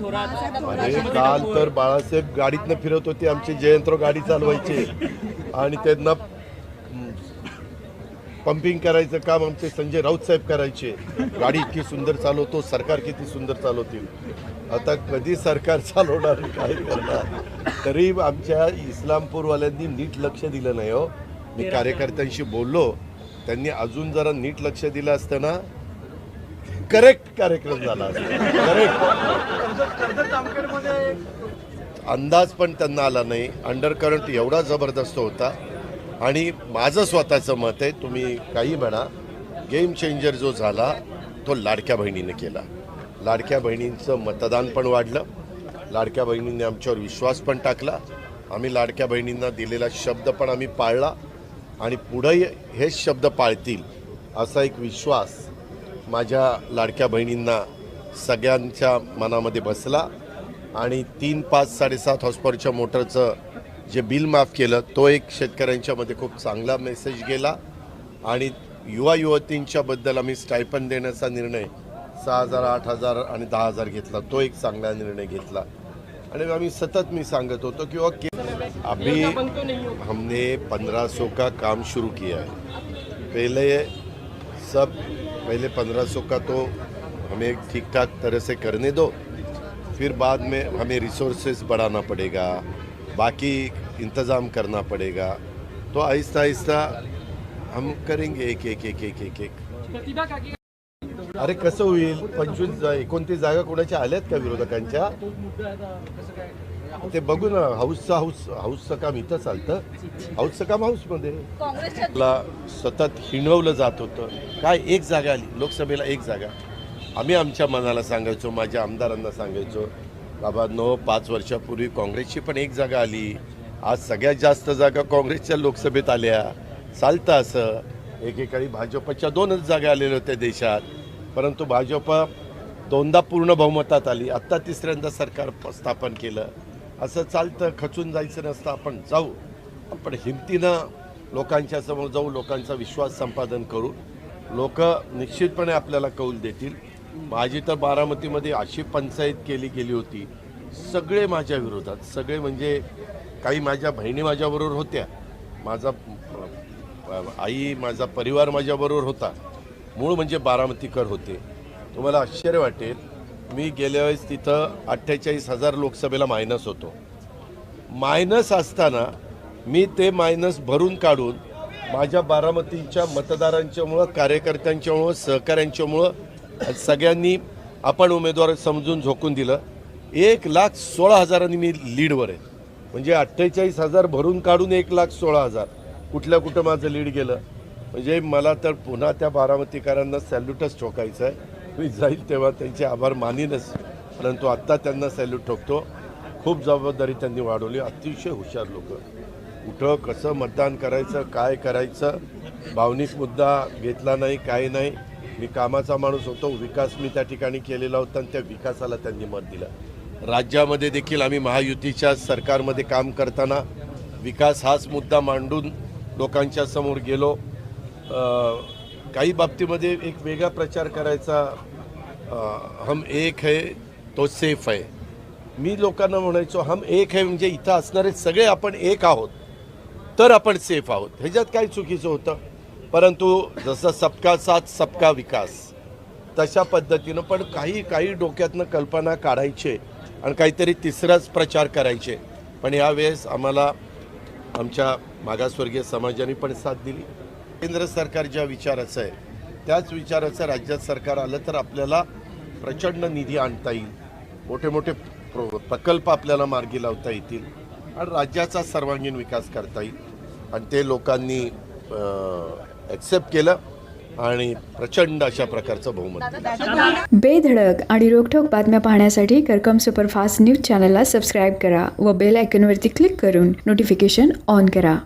थोरात. अरे काल तर बाळासाहेब गाडीतनं फिरत होते आमचे जयंतराव गाडी चालवायचे. आणि त्यांना पंपिंग करायचं काम आमचे संजय राऊत साहेब करायचे. गाडी इतकी सुंदर चालवतो सरकार किती सुंदर चालवतील आता कधी सरकार चालवणार काय करणार? तरी आमच्या इस्लामपूरवाल्यांनी नीट लक्ष दिलं नाही हो. मी कार्यकर्त्यांशी बोललो. त्यांनी अजून जरा नीट लक्ष दिलं असतं ना करेक्ट कार्यक्रम झाला करेक्ट. अंदाज पण त्यांना आला नाही. अंडर करंट एवढा जबरदस्त होता. आणि माझं स्वतःचं मत आहे तुम्ही काही म्हणा गेम चेंजर जो झाला तो लाडक्या बहिणीने केला. लाडक्या बहिणींचं मतदान पण वाढलं. लाडक्या बहिणींनी आमच्यावर विश्वास पण टाकला. आम्ही लाडक्या बहिणींना दिलेला शब्द पण आम्ही पाळला. आणि पुढंही हेच शब्द पाळतील असा एक विश्वास माझ्या लाडक्या बहिणींना सगळ्यांच्या मनामध्ये बसला आणि तीन पाच साडेसात हॉस्पॉरच्या मोटरचं जे बिल माफ केलं तो एक शेतकऱ्यांच्यामध्ये खूप चांगला मेसेज गेला. आणि युवा युवतींच्याबद्दल आम्ही स्टायपन देण्याचा निर्णय सहा हजार आठ हजार आणि दहा हजार घेतला. तो एक चांगला निर्णय घेतला. आणि आम्ही सतत मी सांगत होतो की ओके अभी हमने पंद्रह सौ का काम शुरू किया है. पहले सब पहले पंद्रह सौ का तो हमें ठीक ठाक तरह से करने दो। फिर बाद में हमें रिसोर्सेज बढ़ाना पड़ेगा बाकी इंतज़ाम करना पड़ेगा। तो आहिस्ता आहिस्ता हम करेंगे एक एक एक एक एक एक। अरे कसं होईल? पंचवीस जा- एकोणतीस जागा कोणाच्या आल्यात का विरोधकांच्या? ते बघू ना हाऊसचं हाऊस हाऊसचं काम इथं चालतं. हाऊसचं काम हाऊसमध्ये ला सतत हिणवलं जात होतं. काय एक जागा आली लोकसभेला एक जागा. आम्ही आमच्या मनाला सांगायचो माझ्या आमदारांना सांगायचो बाबा नो पाच वर्षापूर्वी काँग्रेसची पण एक जागा आली. आज सगळ्यात जास्त जागा काँग्रेसच्या लोकसभेत आल्या. चालतं असं. एकेकाळी भाजपच्या दोनच जागा आलेल्या होत्या देशात. परंतु भाजप दोनदा पूर्ण बहुमतात आली. आत्ता तिसऱ्यांदा सरकार स्थापन केलं. असं चालतं खचून जायचं नसतं आपण जाऊ. आपण हिमतीनं लोकांच्या समोर जाऊ लोकांचा विश्वास संपादन करू लोक निश्चितपणे आपल्याला कौल देतील. माझी तर बारामतीमध्ये अशी पंचायत केली गेली होती सगळे माझ्या विरोधात सगळे म्हणजे काही माझ्या बहिणी माझ्याबरोबर होत्या. माझा आई माझा परिवार माझ्याबरोबर होता. मूळ म्हणजे बारामतीकर होते. तुम्हाला आश्चर्य वाटेल मी गेल्या वेळेस तिथं अठ्ठेचाळीस हजार लोकसभेला मायनस होतो. मायनस असताना मी ते मायनस भरून काढून माझ्या बारामतीच्या मतदारांच्यामुळं कार्यकर्त्यांच्यामुळं सहकाऱ्यांच्यामुळं सगळ्यांनी आपण उमेदवार समजून झोकून दिलं. एक लाख सोळा हजारांनी मी लीडवर आहे. म्हणजे अठ्ठेचाळीस हजार भरून काढून एक लाख सोळा हजार. कुठल्या कुठं माझं लीड गेलं? म्हणजे मला तर पुन्हा त्या बारामतीकरांना सॅल्यूटच ठोकायचं आहे मी जाईल तेव्हा त्यांचे आभार मानीनच. परंतु आत्ता त्यांना सॅल्यूट ठोकतो. खूप जबाबदारी त्यांनी वाढवली. अतिशय हुशार लोक. कुठं कसं मतदान करायचं काय करायचं भावनिक मुद्दा घेतला नाही काय नाही. मी कामाचा माणूस होतो. विकास मी त्या ठिकाणी केलेला होता आणि त्या विकासाला त्यांनी मत दिलं. राज्यामध्ये देखील आम्ही महायुतीच्या सरकारमध्ये काम करताना विकास हाच मुद्दा मांडून लोकांच्या समोर गेलो. काही बाबतीमध्ये एक वेगळा प्रचार करायचा हम एक है तो सेफ आहे मी लोकांना म्हणायचो हम एक आहे म्हणजे इथं असणारे सगळे आपण एक आहोत तर आपण सेफ आहोत. ह्याच्यात काय चुकीचं होतं? परंतु जसं सबका साथ सबका विकास तशा पद्धतीनं पण काही काही डोक्यातनं कल्पना काढायचे आणि काहीतरी तिसराच प्रचार करायचे. पण यावेळेस आम्हाला आमच्या मागासवर्गीय समाजाने पण साथ दिली. केंद्र सरकार ज्या विचाराचं आहे त्याच विचाराचं राज्यात सरकार आलं तर आपल्याला प्रचंड निधी आणता येईल. मोठे मोठे प्रो प्रकल्प आपल्याला मार्गी लावता येतील आणि राज्याचा सर्वांगीण विकास करता येईल. आणि ते लोकांनी ॲक्सेप्ट केलं आणि प्रचंड अशा प्रकारचं बहुमत बेधडक आणि रोखठोक बातम्या पाहण्यासाठी करकम सुपरफास्ट न्यूज चॅनलला सबस्क्राईब करा व बेल आयकॉनवरती क्लिक करून नोटिफिकेशन ऑन करा.